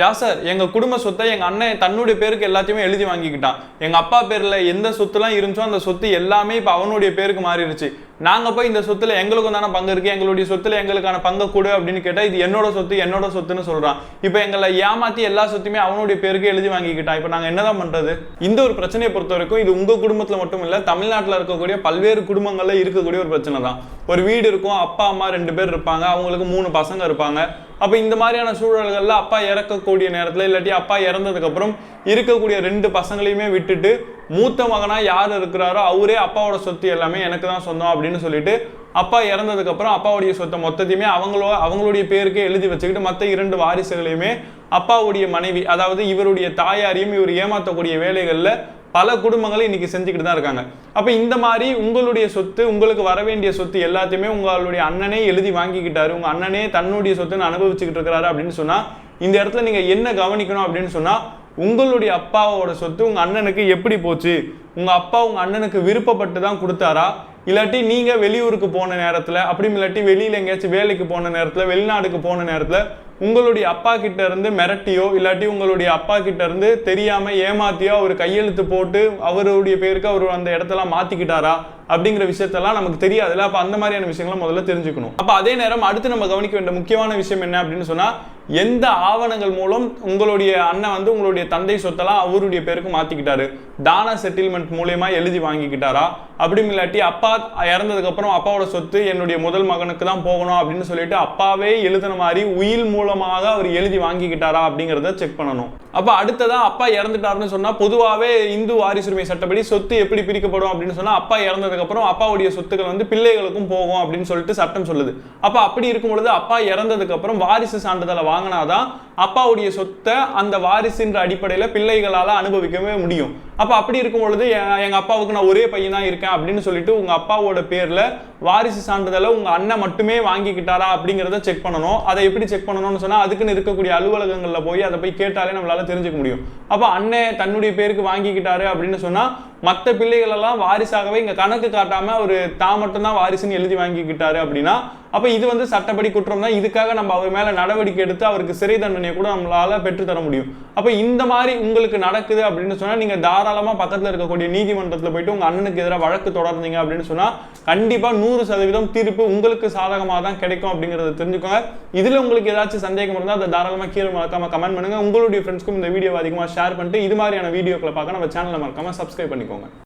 யா sir எங்கள் குடும்ப சொத்தை எங்கள் அண்ணன் தன்னுடைய பேருக்கு எல்லாத்தையுமே எழுதி வாங்கிக்கிட்டான். எங்கள் அப்பா பேரில் எந்த சொத்துலாம் இருந்துச்சோ அந்த சொத்து எல்லாமே இப்போ அவனுடைய பேருக்கு மாறிடுச்சு. நாங்கள் போய் இந்த சொத்தில் எங்களுக்கும் தானே பங்கு இருக்குது எங்களுடைய சொத்தில் எங்களுக்கான பங்கு கொடு அப்படின்னு கேட்டால் இது என்னோட சொத்து என்னோட சொத்துன்னு சொல்கிறான் இப்போ எங்களை ஏமாற்றி எல்லா சொத்துமே அவனுடைய பேருக்கு எழுதி வாங்கிக்கிட்டான். இப்போ நாங்கள் என்னதான் பண்ணுறது இந்த ஒரு பிரச்சனையை பொறுத்த வரைக்கும் இது உங்கள் குடும்பத்தில் மட்டும் இல்லை தமிழ்நாட்டில் இருக்கக்கூடிய பல்வேறு குடும்பங்களில் இருக்கக்கூடிய ஒரு பிரச்சனை தான் ஒரு வீடு இருக்கும் அப்பா அம்மா ரெண்டு பேர் இருப்பாங்க அவங்களுக்கு மூணு பசங்க இருப்பாங்க. அப்போ இந்த மாதிரியான சூழல்களில் அப்பா இறக்கக்கூடிய நேரத்தில் இல்லாட்டி அப்பா இறந்ததுக்கப்புறம் இருக்கக்கூடிய ரெண்டு பசங்களையுமே விட்டுட்டு மூத்த மகனாக யார் இருக்கிறாரோ அவரே அப்பாவோட சொத்து எல்லாமே எனக்கு தான் சொந்தம் அப்படின்னு சொல்லிட்டு அப்பா இறந்ததுக்கப்புறம் அப்பாவுடைய சொத்தை மொத்தத்தையுமே அவங்களோ அவங்களுடைய பேருக்கே எழுதி வச்சுக்கிட்டு மற்ற இரண்டு வாரிசுகளையுமே அப்பாவுடைய மனைவி அதாவது இவருடைய தாயாரையும் இவர் ஏமாற்றக்கூடிய வேலைகளில் பல குடும்பங்களும் இன்னைக்கு செஞ்சுக்கிட்டு தான் இருக்காங்க. அப்போ இந்த மாதிரி உங்களுடைய சொத்து உங்களுக்கு வர வேண்டிய சொத்து எல்லாத்தையுமே உங்களுடைய அண்ணனே எழுதி வாங்கிக்கிட்டாரு. உங்கள் அண்ணனே தன்னுடைய சொத்துன்னு அனுபவிச்சுக்கிட்டு இருக்கிறாரு அப்படின்னு சொன்னால் இந்த இடத்துல நீங்கள் என்ன கவனிக்கணும் அப்படின்னு சொன்னால் உங்களுடைய அப்பாவோட சொத்து உங்கள் அண்ணனுக்கு எப்படி போச்சு? உங்கள் அப்பா உங்கள் அண்ணனுக்கு விருப்பப்பட்டு தான் கொடுத்தாரா? இல்லாட்டி நீங்கள் வெளியூருக்கு போன நேரத்தில் அப்படியும் இல்லாட்டி வெளியில் எங்கேயாச்சும் வேலைக்கு போன நேரத்தில் வெளிநாடுக்கு போன நேரத்தில் உங்களுடைய அப்பா கிட்ட இருந்து மிரட்டியோ இல்லாட்டி உங்களுடைய அப்பா கிட்ட இருந்து தெரியாம ஏமாத்தியோ அவர் கையெழுத்து போட்டு அவருடைய பேருக்கு அவர் அந்த இடத்தெல்லாம் மாத்திக்கிட்டாரா அப்படிங்கிற விஷயத்தெல்லாம் நமக்கு தெரியாதுல்ல. அப்ப அந்த மாதிரியான விஷயங்களை முதல்ல தெரிஞ்சுக்கணும். அப்ப அதே நேரம் அடுத்து நம்ம கவனிக்க வேண்டிய முக்கியமான விஷயம் என்ன அப்படின்னு சொன்னா எந்த ஆவணங்கள் மூலம் உங்களுடைய அண்ணன் வந்து உங்களுடைய தந்தை சொத்தெல்லாம் அவருடைய பேருக்கு மாத்திக்கிட்டாரு? தானா செட்டில்மெண்ட் மூலயமா எழுதி வாங்கிக்கிட்டாரா? அப்படி இல்லாட்டி அப்பா இறந்ததுக்கு அப்புறம் அப்பாவோட சொத்து என்னுடைய முதல் மகனுக்கு தான் போகணும் அப்படின்னு சொல்லிட்டு அப்பாவே எழுதின மாதிரி உயில் மூலமாக அவர் எழுதி வாங்கிக்கிட்டாரா அப்படிங்கிறத செக் பண்ணணும். அப்போ அடுத்ததாக அப்பா இறந்துட்டாருன்னு சொன்னால் பொதுவாகவே இந்து வாரிசுரிமை சட்டப்படி சொத்து எப்படி பிரிக்கப்படும் அப்படின்னு சொன்னால் அப்பா இறந்ததுக்கப்புறம் அப்பாவுடைய சொத்துக்கள் வந்து பிள்ளைகளுக்கும் போகும் அப்படின்னு சொல்லிட்டு சட்டம் சொல்லுது. அப்போ அப்படி இருக்கும் பொழுது அப்பா இறந்ததுக்கப்புறம் வாரிசு சான்றிதழை வாங்கினாதான் அப்பாவுடைய சொத்தை அந்த வாரிசுன்ற அடிப்படையில் பிள்ளைகளால் அனுபவிக்கவே முடியும். அப்போ அப்படி இருக்கும் பொழுது எங்கள் அப்பாவுக்கு நான் ஒரே பையன் தான் இருக்கேன் அப்படின்னு சொல்லிட்டு உங்கள் அப்பாவோட பேரில் வாரிசு சான்றிதழை உங்கள் அண்ணன் மட்டுமே வாங்கிக்கிட்டாரா அப்படிங்கிறத செக் பண்ணணும். அதை எப்படி செக் பண்ணணும்னு சொன்னால் அதுக்குன்னு இருக்கக்கூடிய அலுவலகங்களில் போய் அதை போய் கேட்டாலே நம்மளால தெரிஞ்சுக்க முடியும். அப்போ அண்ணன் தன்னுடைய பேருக்கு வாங்கிக்கிட்டாரு அப்படின்னு சொன்னா மற்ற பிள்ளைகள் எல்லாம் வாரிசாகவே இங்க கணக்கு காட்டாம ஒரு தான் மட்டும்தான் வாரிசுன்னு எழுதி வாங்கிக்கிட்டாரு அப்படின்னா அப்ப இது வந்து சட்டப்படி குற்றம் தான் இதுக்காக நம்ம அவர் மேல நடவடிக்கை எடுத்து அவருக்கு சிறை தண்டனையை கூட நம்மளால பெற்று தர முடியும். அப்ப இந்த மாதிரி உங்களுக்கு நடக்குது அப்படின்னு சொன்னா நீங்க தாராளமா பக்கத்துல இருக்கக்கூடிய நீதிமன்றத்துல போயிட்டு உங்க அண்ணனுக்கு எதிராக வழக்கு தொடர்ந்தீங்க அப்படின்னு சொன்னா கண்டிப்பா நூறு சதவீதம் தீர்ப்பு உங்களுக்கு சாதகமாக தான் கிடைக்கும் அப்படிங்கறத தெரிஞ்சுக்கோங்க. இதுல உங்களுக்கு ஏதாச்சும் சந்தேகம் இருந்தால் அதை தாராளமா கீழே மறக்காம கமெண்ட் பண்ணுங்க. உங்களுடைய ஃப்ரெண்ட்ஸ்க்கும் இந்த வீடியோ அதிகமாக ஷேர் பண்ணிட்டு இது மாதிரியான வீடியோக்களை பார்க்க நம்ம சேனலை மறக்காம சப்ஸ்கிரைப் பண்ணிக்கோங்க